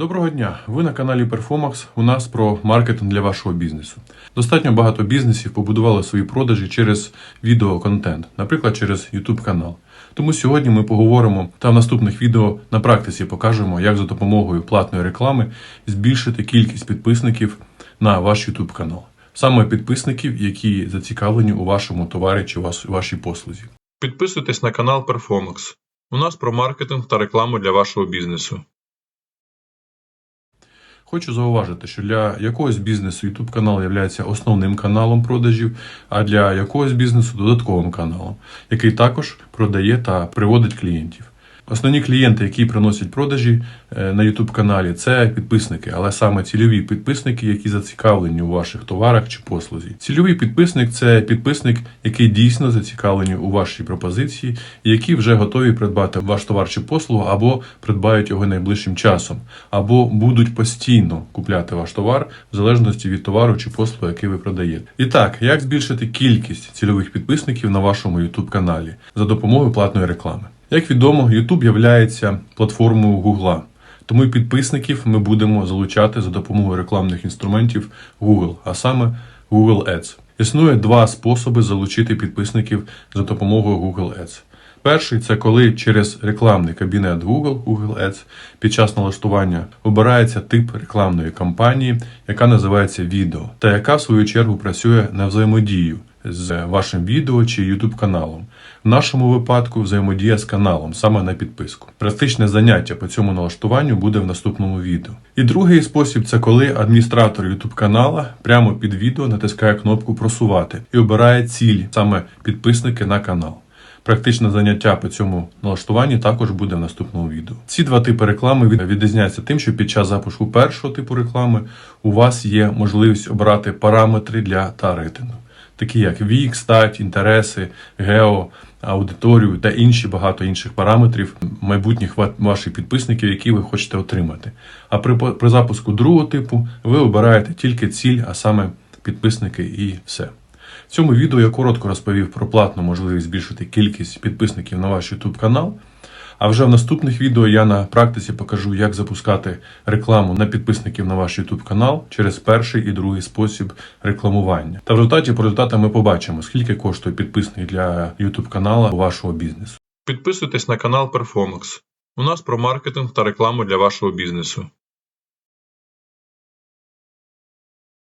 Доброго дня! Ви на каналі Performax. У нас про маркетинг для вашого бізнесу. Достатньо багато бізнесів побудували свої продажі через відеоконтент, наприклад, через YouTube канал. Тому сьогодні ми поговоримо та в наступних відео на практиці покажемо, як за допомогою платної реклами збільшити кількість підписників на ваш YouTube канал. Саме підписників, які зацікавлені у вашому товарі чи вашій послузі. Підписуйтесь на канал Performax. У нас про маркетинг та рекламу для вашого бізнесу. Хочу зауважити, що для якогось бізнесу YouTube канал є основним каналом продажів, а для якогось бізнесу додатковим каналом, який також продає та приводить клієнтів. Основні клієнти, які приносять продажі е, на YouTube каналі, це підписники, але саме цільові підписники, які зацікавлені у ваших товарах чи послузі. Цільовий підписник це підписник, який дійсно зацікавлені у вашій пропозиції, які вже готові придбати ваш товар чи послугу, або придбають його найближчим часом, або будуть постійно купляти ваш товар в залежності від товару чи послуги, який ви продаєте. І так, як збільшити кількість цільових підписників на вашому YouTube каналі за допомогою платної реклами? Як відомо, YouTube є платформою Google. Тому і підписників ми будемо залучати за допомогою рекламних інструментів Google, а саме Google Ads. Існує два способи залучити підписників за допомогою Google Ads. Перший це коли через рекламний кабінет Google, Google Ads, під час налаштування обирається тип рекламної кампанії, яка називається відео, та яка в свою чергу працює на взаємодію з вашим відео чи YouTube каналом. В нашому випадку взаємодія з каналом, саме на підписку. Практичне заняття по цьому налаштуванню буде в наступному відео. І другий спосіб це коли адміністратор YouTube канала прямо під відео натискає кнопку просувати і обирає ціль, саме підписники на канал. Практичне заняття по цьому налаштуванні також буде в наступному відео. Ці два типи реклами від- відрізняються тим, що під час запуску першого типу реклами у вас є можливість обрати параметри для таргетингу, такі як вік, стать, інтереси, гео, аудиторію та інші багато інших параметрів майбутніх ваших підписників, які ви хочете отримати. А при, при запуску другого типу ви обираєте тільки ціль, а саме підписники і все. В цьому відео я коротко розповів про платну можливість збільшити кількість підписників на ваш YouTube канал. А вже в наступних відео я на практиці покажу, як запускати рекламу на підписників на ваш YouTube канал через перший і другий спосіб рекламування. Та в результаті по результатам ми побачимо, скільки коштує підписник для YouTube канала вашого бізнесу. Підписуйтесь на канал Performax. У нас про маркетинг та рекламу для вашого бізнесу.